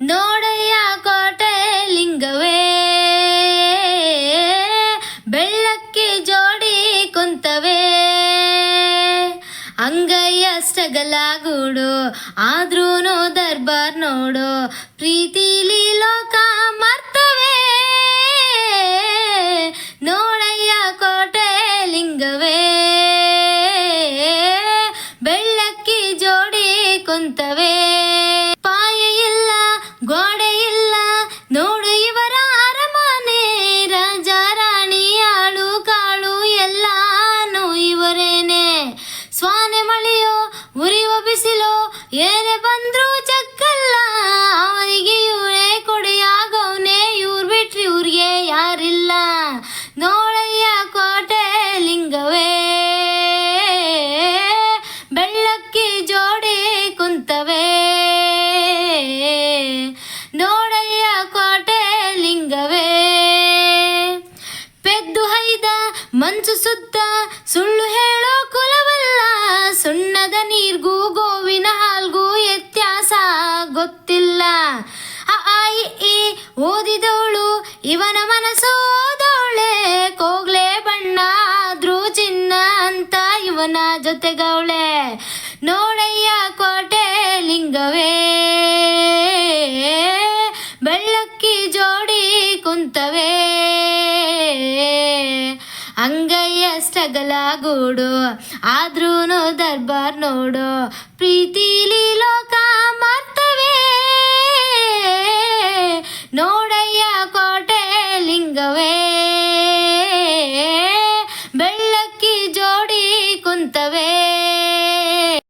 ನೋಡಯ್ಯ ಕೋಟೆ ಲಿಂಗವೇ, ಬೆಳ್ಳಕ್ಕಿ ಜೋಡಿ ಕುಂತವೇ. ಅಂಗೈಯಷ್ಟಗಲಾಗೂಡು ಆದ್ರೂ ದರ್ಬಾರ್ ನೋಡು, ಪ್ರೀತಿಲಿ ಲೋಕ ಮರ್ತವೇ. ನೋಡಯ್ಯ ಕೋಟೆ ಲಿಂಗವೇ, ಬೆಳ್ಳಕ್ಕಿ ಜೋಡಿ ಕುಂತವೇ. ಸ್ವಾನೆ ಮಳೆಯೋ ಉರಿಯುವ ಬಿಸಿಲೋ, ಏನೇ ಬಂದ್ರು ಚಕ್ಕಲ್ಲ. ಅವನಿಗೆ ಇವನೇ ಕೊಡೆಯಾಗವನೇ ಇವ್ರು ಬಿಟ್ರಿ ಇವ್ರಿಗೆ ಯಾರಿಲ್ಲ. ನೋಡಯ್ಯ ಕೋಟೆ ಲಿಂಗವೇ. ಬೆಳ್ಳಕ್ಕಿ ಜೋಡಿ ಕುಂತವೇ. ನೋಡಯ್ಯ ಕೋಟೆ ಲಿಂಗವೇ. ಪೆದ್ದು ಹೈದ, ಮಂಚು ಸುತ್ತ ಸುಳ್ಳು ಹೇಳೋ ಕುಲವಲ್ಲ ಇವನ ಮನಸೋದೋಳೆ ಕೋಗ್ಲೆ ಬಣ್ಣ ಆದ್ರೂ ಚಿನ್ನ ಅಂತ ಇವನ ಜೊತೆಗವಳೆ. ನೋಡಯ್ಯ ಕೋಟೆ ಲಿಂಗವೇ. ಬೆಳ್ಳಕ್ಕಿ ಜೋಡಿ ಕುಂತವೇ. ಗೂಡು ಆದ್ರೂನು ದರ್ಬಾರ್ ನೋಡು ಪ್ರೀತಿಲಿ tanta vez.